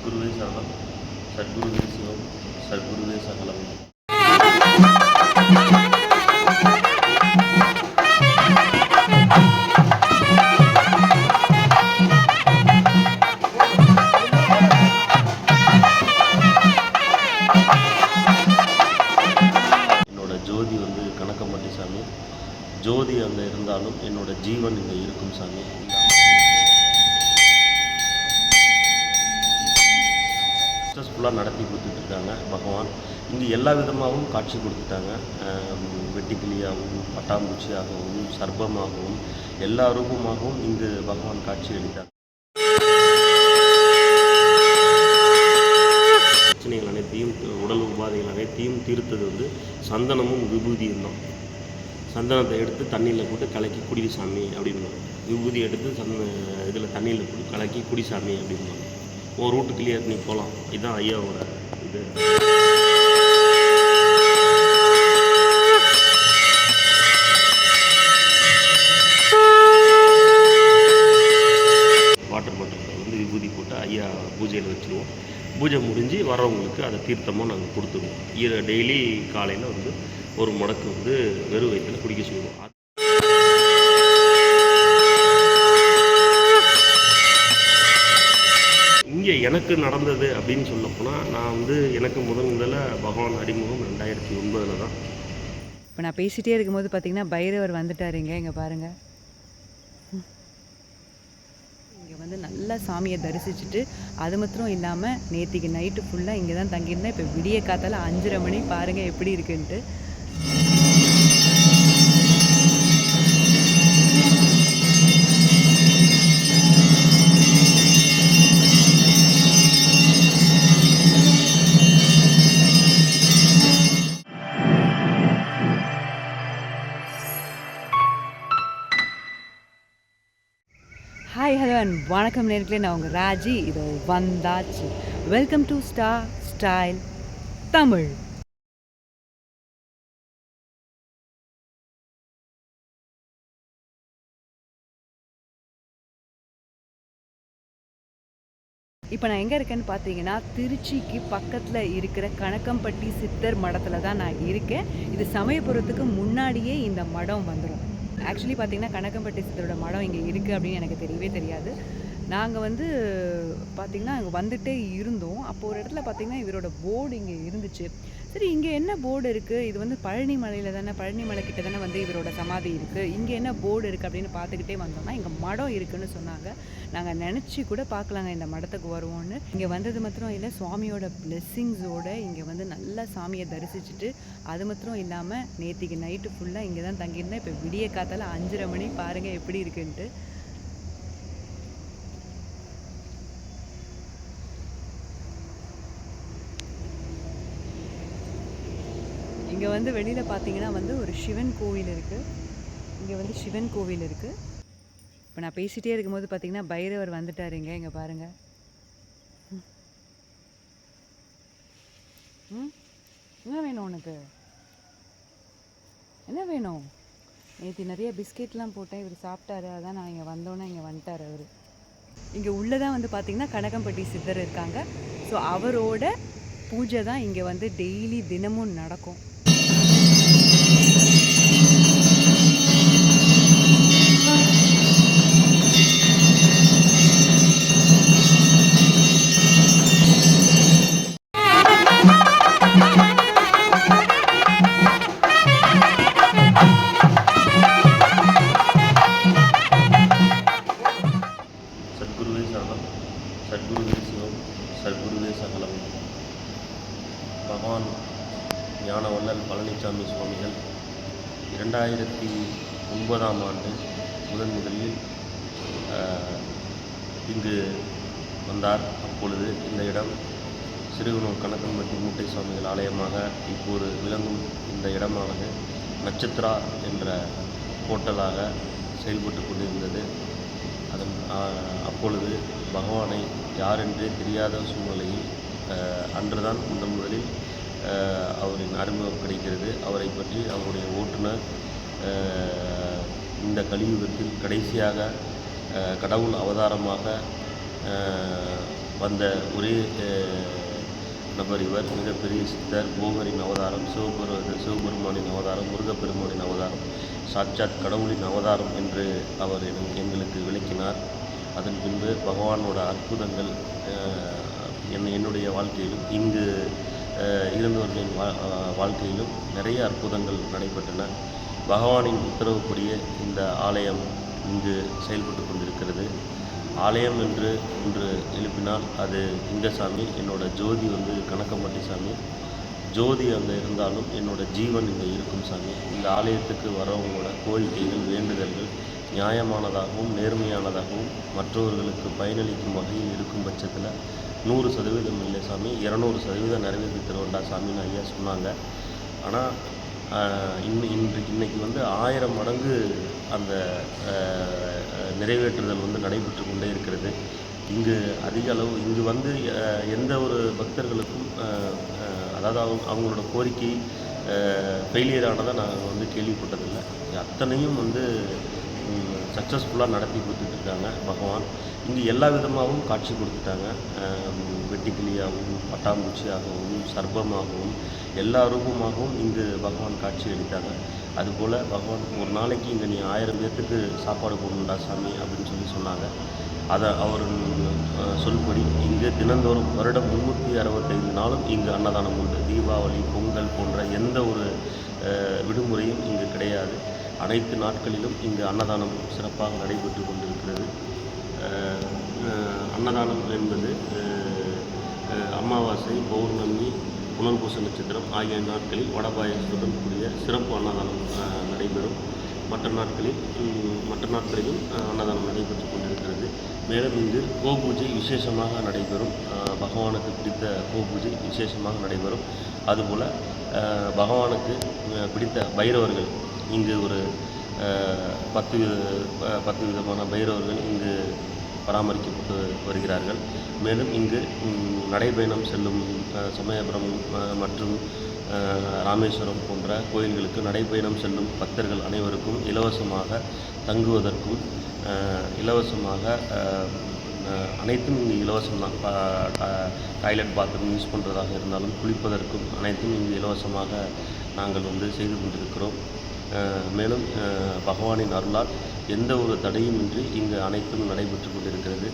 சத்குருவே சரணம். சத்குருவே சிவம். சத்குருவே சகலம். என்னோட ஜோதி வந்து கணக்கம்பட்டி சாமி. ஜோதி அங்கே இருந்தாலும் என்னோட ஜீவன் இங்கே இருக்கும் சாமி. சக்ஸஸ்ஃபுல்லாக நடத்தி கொடுத்துட்ருக்காங்க பகவான். இங்கே எல்லா விதமாகவும் காட்சி கொடுத்துட்டாங்க. வெட்டிக்கிளியாகவும் பட்டாம்பூச்சியாகவும் சர்ப்பமாகவும் எல்லா ரூபமாகவும் இங்கு பகவான் காட்சி அளித்தார். பிரச்சனைகள் அனைத்தையும் உடல் உபாதைகள் அனைத்தையும் தீர்த்தது வந்து சந்தனமும் விபூதியும் தான். சந்தனத்தை எடுத்து தண்ணியில் போட்டு கலக்கி குடி சாமி அப்படின்பாங்க விபூதி எடுத்து சந்த இதில் தண்ணியில் போட்டு கலக்கி குடி சாமி அப்படின்பாங்க ஒரு ரூட்டு கிளியர் நீ போகலாம் இதுதான் ஐயாவோட இது. வாட்டர் பாட்டில் வந்து விபூதி போட்டு ஐயா பூஜையில் வச்சுருவோம். பூஜை முடிஞ்சு வரவங்களுக்கு அதை தீர்த்தமாக நாங்கள் கொடுத்துருவோம். இதை டெய்லி காலையில் வந்து ஒரு முடக்கு வந்து வெறும் வயிற்றில் குடிக்க சொல்லுவோம் அது- இங்கே எனக்கு நடந்தது அப்படின்னு சொல்லப்போனால் நான் வந்து எனக்கு முதன் முதல்ல பகவான் அறிமுகம் ரெண்டாயிரத்தி ஒன்பதில் தான். இப்போ நான் பேசிகிட்டே இருக்கும்போது பார்த்தீங்கன்னா பைரவர் வந்துட்டாருங்க இங்கே பாருங்கள் இங்கே வந்து நல்லா சாமியை தரிசிச்சுட்டு அது மாத்திரம் இல்லாமல் நேற்றுக்கு நைட்டு ஃபுல்லாக இங்கே தான் தங்கியிருந்தேன். இப்போ விடிய காத்தால் அஞ்சரை மணி பாருங்கள் எப்படி இருக்குன்ட்டு. ஹலோ அண்ட் வணக்கம் நேர்களே நான் உங்கள் ராஜி. இது வந்தாச்சு. Welcome to star style Tamil இப்போ நான் எங்கே இருக்கேன்னு பார்த்தீங்கன்னா திருச்சிக்கு பக்கத்தில் இருக்கிற கணக்கம்பட்டி சித்தர் மடத்தில் தான் நான் இருக்கேன். இது சமயபுரத்துக்கு முன்னாடியே இந்த மடம் வந்துடும் ஆக்சுவலி பார்த்தீங்கன்னா கணக்கம்பட்டி சித்தரோட மடம் இங்கே இருக்குது அப்படின்னு எனக்கு தெரியவே தெரியாது. நாங்கள் வந்து பார்த்திங்கன்னா அங்கே வந்துகிட்டே இருந்தோம். அப்போ ஒரு இடத்துல பார்த்திங்கன்னா இவரோட போர்டு இங்கே இருந்துச்சு. சரி இங்கே என்ன போர்டு இருக்குது இது வந்து பழனி மலையில் தானே பழனி மலை கிட்ட தானே வந்து இவரோட சமாதி இருக்குது இங்கே என்ன போர்டு இருக்குது அப்படின்னு பார்த்துக்கிட்டே வந்தோம்னா இங்கே மடம் இருக்குன்னு சொன்னாங்க. நாங்கள் நினச்சி கூட பார்க்கலாங்க இந்த மடத்துக்கு வருவோம்னு. இங்கே வந்தது மாத்திரம் இல்லை சுவாமியோட பிளெஸ்ஸிங்ஸோடு இங்கே வந்து நல்லா சாமியை தரிசிச்சுட்டு அது மாத்திரம் இல்லாமல் நேற்றுக்கு நைட்டு ஃபுல்லாக இங்கே தான் தங்கியிருந்தேன். இப்போ விடிய காத்தால் அஞ்சரை மணி பாருங்கள் எப்படி இருக்குன்ட்டு. இங்கே வந்து வெளியில் பார்த்தீங்கன்னா வந்து ஒரு சிவன் கோவில் இருக்குது இங்கே வந்து சிவன் கோவில் இருக்குது இப்போ நான் பேசிகிட்டே இருக்கும்போது பார்த்தீங்கன்னா பைரவர் வந்துட்டார் இங்கே. பாருங்கள் ம்? என்ன வேணும் உனக்கு? என்ன வேணும்? நேற்று நிறைய பிஸ்கெட்லாம் போட்டேன். இவர் சாப்பிட்டாரு. அதான் நான் இங்கே வந்தோன்னே இங்கே வந்துட்டார் அவர். இங்கே உள்ளதான் வந்து பார்த்தீங்கன்னா கனகம்பட்டி சித்தர் இருக்காங்க. ஸோ அவரோட பூஜை தான் இங்கே வந்து டெய்லி தினமும் நடக்கும். சத்குருவே சிவம் சத்குருவே சகலம். பகவான் ஞானவல்லல் பழனிசாமி சுவாமிகள் இரண்டாயிரத்தி ஒன்பதாம் ஆண்டு முதன் முதலில் இங்கு வந்தார். அப்பொழுது இந்த இடம் சிறுகுணூர் கணக்கன்பட்டி மூட்டை சுவாமிகள் ஆலயமாக இப்போது விளங்கும் இந்த இடமானது நட்சத்திரா என்ற ஹோட்டலாக செயல்பட்டு கொண்டிருந்தது. அதன் அப்பொழுது பகவானை யாரென்றே தெரியாத சூழ்நிலையில் அன்றுதான் முதன் முதலில் அவரின் அறிமுகம் கிடைக்கிறது. அவரை பற்றி அவருடைய ஓட்டுநர் இந்த கலியுகத்தில் கடைசியாக கடவுள் அவதாரமாக வந்த ஒரே நபர் இவர். மிகப்பெரிய சித்தர் போகரின் அவதாரம் சிவபெரு சிவபெருமானின் அவதாரம் முருகப்பெருமானின் அவதாரம். சாட்சாத் கடவுளின் அவதாரம் என்று அவர் எங்களுக்கு விளக்கினார். அதன் பின்பு பகவானோட அற்புதங்கள் என்னை என் என்னுடைய வாழ்க்கையிலும் இங்கு இருந்தவர்களின் வா வாழ்க்கையிலும் நிறைய அற்புதங்கள் நடைபெற்றன. பகவானின் உத்தரவுப்படியே இந்த ஆலயம் இங்கு செயல்பட்டு கொண்டிருக்கிறது. ஆலயம் என்று இன்று எழுப்பினால் அது இங்கசாமி என்னோட ஜோதி வந்து கணக்கம்பட்டி சாமி. ஜோதி அங்கே இருந்தாலும் என்னோட ஜீவன் இங்கே இருக்கும் சாமி. இந்த ஆலயத்துக்கு வரவங்களோட கோரிக்கைகள் வேண்டுதல்கள் நியாயமானதாகவும் நேர்மையானதாகவும் மற்றவர்களுக்கு பயனளிக்கும் வகையில் இருக்கும் பட்சத்தில் நூறு சதவீதம் இல்லை சாமி. இரநூறு சதவீதம் நிறைவேற்றி தருவண்டா சாமின்னு ஐயா சொன்னாங்க. ஆனால் இன் இன்று இன்னைக்கு வந்து ஆயிரம் மடங்கு அந்த நிறைவேற்றுதல் வந்து நடைபெற்று கொண்டே இருக்கிறது. இங்கு அதிக அளவு இங்கு வந்து எந்த ஒரு பக்தர்களுக்கும் அதாவது அவங்க அவங்களோட கோரிக்கை ஃபெயிலியர் ஆனதை நாங்கள் வந்து கேள்விப்பட்டதில்லை. அத்தனையும் வந்து சக்ஸஸ்ஃபுல்லாக நடத்தி கொடுத்துட்ருக்காங்க பகவான். இங்கே எல்லா விதமாகவும் காட்சி கொடுத்துட்டாங்க. வெட்டிக்கிளியாகவும் பட்டாம்பூச்சியாகவும் சர்ப்பமாகவும் எல்லா ரூபமாகவும் இங்கு பகவான் காட்சி அளித்தாங்க. அதுபோல் பகவான் ஒரு நாளைக்கு இங்கே நீ ஆயிரம் பேர்த்துக்கு சாப்பாடு போடணுண்டா சாமி அப்படின்னு சொல்லி சொன்னாங்க. அதை அவர் சொல்படி இங்கு தினந்தோறும் வருடம் முன்னூற்றி அறுபத்தைந்து நாளும் இங்கு அன்னதானம் உண்டு. தீபாவளி பொங்கல் போன்ற எந்த ஒரு விடுமுறையும் இங்கு கிடையாது. அனைத்து நாட்களிலும் இங்கு அன்னதானம் சிறப்பாக நடைபெற்று கொண்டிருக்கிறது. அன்னதானம் என்பது அமாவாசை பௌர்ணமி புனர்பூச நட்சத்திரம் ஆகிய நாட்களில் வடபாயசத்துடன் கூடிய சிறப்பு அன்னதானம் நடைபெறும். மற்ற நாட்களில் மற்ற நாட்களிலும் அன்னதானம் நடைபெற்று கொண்டிருக்கிறது. மேலும் இங்கு கோபூஜை விசேஷமாக நடைபெறும். பகவானுக்கு பிடித்த கோபூஜை விசேஷமாக நடைபெறும். அதுபோல் பகவானுக்கு பிடித்த பைரவர்கள் இங்கு ஒரு பத்து வித- பத்து விதமான பைரவர்கள் இங்கு பராமரிக்கப்பட்டு வருகிறார்கள். மேலும் இங்கு நடைபயணம் செல்லும் சமயபுரம் மற்றும் ராமேஸ்வரம் போன்ற கோயில்களுக்கு நடைப்பயணம் செல்லும் பக்தர்கள் அனைவருக்கும் இலவசமாக தங்குவதற்கும் இலவசமாக அனைத்தும் இங்கு இலவசம் தான் டாய்லெட் பாத்ரூம் யூஸ் பண்ணுறதாக இருந்தாலும் குளிப்பதற்கும் அனைத்தும் இங்கு இலவசமாக நாங்கள் வந்து செய்து கொண்டிருக்கிறோம். மேலும் பகவானின் அருளால் எந்த ஒரு தடையுமின்றி இங்கு அனைத்தும் நடைபெற்று கொண்டிருக்கிறது.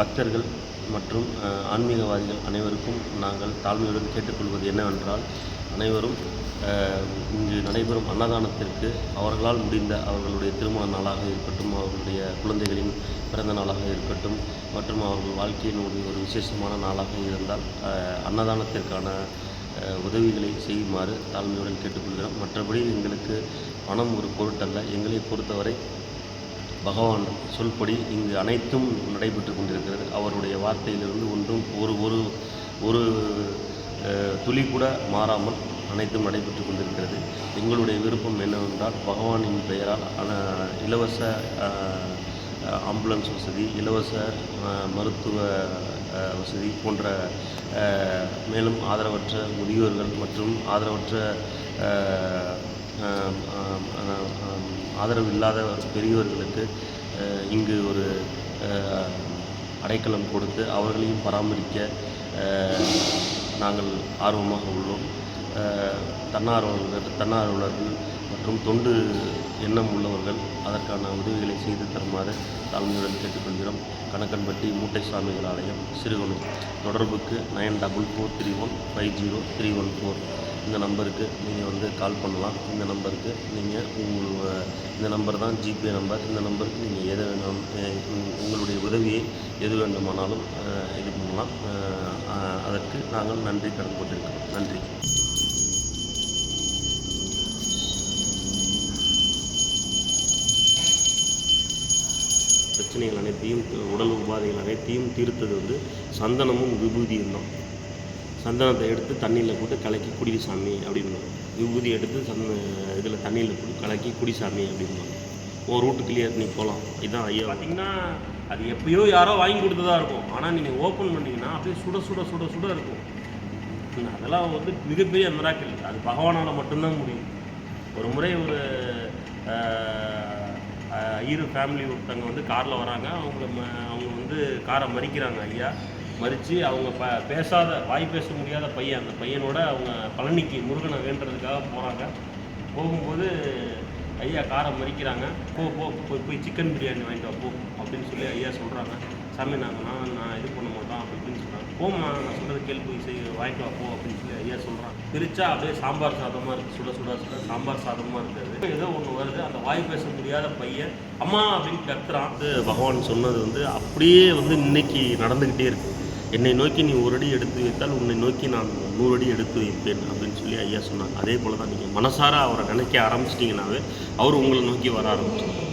பக்தர்கள் மற்றும் ஆன்மீகவாதிகள் அனைவருக்கும் நாங்கள் தாழ்மையுடன் கேட்டுக்கொள்வது என்னவென்றால் அனைவரும் இங்கு நடைபெறும் அன்னதானத்திற்கு அவர்களால் முடிந்த அவர்களுடைய திருமண நாளாக இருக்கட்டும் அவர்களுடைய குழந்தைகளின் பிறந்த நாளாக இருக்கட்டும் மற்றும் அவர்கள் வாழ்க்கையினுடைய ஒரு விசேஷமான நாளாக இருந்தால் அன்னதானத்திற்கான உதவிகளை செய்யுமாறு தாழ்மையுடன் கேட்டுக்கொள்கிறோம். மற்றபடி எங்களுக்கு பணம் ஒரு பொருட்டல்ல. எங்களை பொறுத்தவரை பகவான் சொல்படி இங்கு அனைத்தும் நடைபெற்று கொண்டிருக்கிறது. அவருடைய வார்த்தையிலிருந்து ஒன்றும் ஒரு ஒரு ஒரு துளி கூட மாறாமல் அனைத்தும் நடைபெற்று கொண்டிருக்கிறது. எங்களுடைய விருப்பம் என்னவென்றால் பகவானின் பெயரால் இலவச ஆம்புலன்ஸ் வசதி இலவச மருத்துவ வசதி போன்ற மேலும் ஆதரவற்ற முதியோர்கள் மற்றும் ஆதரவற்ற ஆதரவு இல்லாத பெரியவர்களுக்கு இங்கு ஒரு அடைக்கலம் கொடுத்து அவர்களையும் பராமரிக்க நாங்கள் ஆர்வமாக உள்ளோம். தன்னார்வலர்கள் தன்னார்வலர்கள் மற்றும் தொண்டு எண்ணம் உள்ளவர்கள் அதற்கான உதவிகளை செய்து தருமாறு தாழ்மையுடன் கேட்டுக்கொள்கிறோம். கணக்கன்பட்டி மூட்டை சுவாமிகள் ஆலயம் சிறுகுணம் தொடர்புக்கு nine double four three one five zero three one four. இந்த நம்பருக்கு நீங்கள் வந்து கால் பண்ணலாம். இந்த நம்பருக்கு நீங்கள் உங்கள் இந்த நம்பர் தான் ஜிபே நம்பர். இந்த நம்பருக்கு நீங்கள் எது வேணும் உங்களுடைய உதவியை எது வேண்டுமானாலும் இது பண்ணலாம். அதற்கு நாங்கள் நன்றி கடன் கொண்டிருக்கிறோம் நன்றி. பிரச்சனைகள் அனைத்தையும் உடல் உபாதைகள் அனைத்தையும் தீர்த்தது வந்து சந்தனமும் விபூதியும் தான். சந்தனத்தை எடுத்து தண்ணியில் போட்டு கலக்கி குடி சாமி அப்படின்னுவாங்க. விபூதி எடுத்து சந்த இதில் தண்ணியில் போட்டு கலக்கி குடி சாமி அப்படின்னுவாங்க. உன் ரூட்டு கிளியர் நீ போகலாம் இதுதான் ஐயா பார்த்தீங்கன்னா அது எப்பயோ யாரோ வாங்கி கொடுத்ததாக இருக்கும். ஆனால் நீங்கள் ஓப்பன் பண்ணீங்கன்னா அப்படியே சுட சுட சுட சுட இருக்கும். அதெல்லாம் வந்து மிகப்பெரிய மிராக்கள் அது பகவானால் மட்டும்தான் முடியும். ஒரு முறை ஒரு அஹ், ஃபேமிலி ஒருத்தவங்க வந்து காரில் வராங்க. அவங்க அவங்க வந்து காரை மறிக்கிறாங்க ஐயா. மறித்து அவங்க ப பேசாத வாய் பேச முடியாத பையன். அந்த பையனோட அவங்க பழனிக்கு முருகனை வேண்டுறதுக்காக போகிறாங்க போகும்போது ஐயா காரை மறிக்கிறாங்க. போ போ போய் போய் சிக்கன் பிரியாணி வாங்கிட்டு வா போ அப்படின்னு சொல்லி ஐயா சொல்கிறாங்க சாமி நாங்கள் நான் நான் இது பண்ண மாட்டோம் அப்படி இப்படின்னு சொல்கிறாங்க போம்மா நான் சொல்கிறது கேள்வி போய் செய் வாங்கிட்டு வா போ அப்படின்னு சொல்லி ஐயா சொல்கிறான் பிரித்தா அப்படியே சாம்பார் சாதமாக இருக்குது சுட சுட சுட சாம்பார் சாதமாக இருக்காது ஏதோ ஒன்று வருது. அந்த வாய் பேச முடியாத பையன் அம்மா அப்படின்னு கத்துறான். வந்து பகவான் சொன்னது வந்து அப்படியே வந்து இன்னைக்கு நடந்துக்கிட்டே இருக்குது என்னை நோக்கி நீ ஒரு அடி எடுத்து வைத்தால் உன்னை நோக்கி நான் நூறு அடி எடுத்து வைப்பேன் அப்படின்னு சொல்லி ஐயா சொன்னாங்க அதே போல் தான் நீங்கள் மனசார அவரை நினைக்க ஆரம்பிச்சிட்டிங்கனாவே அவர் உங்களை நோக்கி வர ஆரம்பிச்சிடும்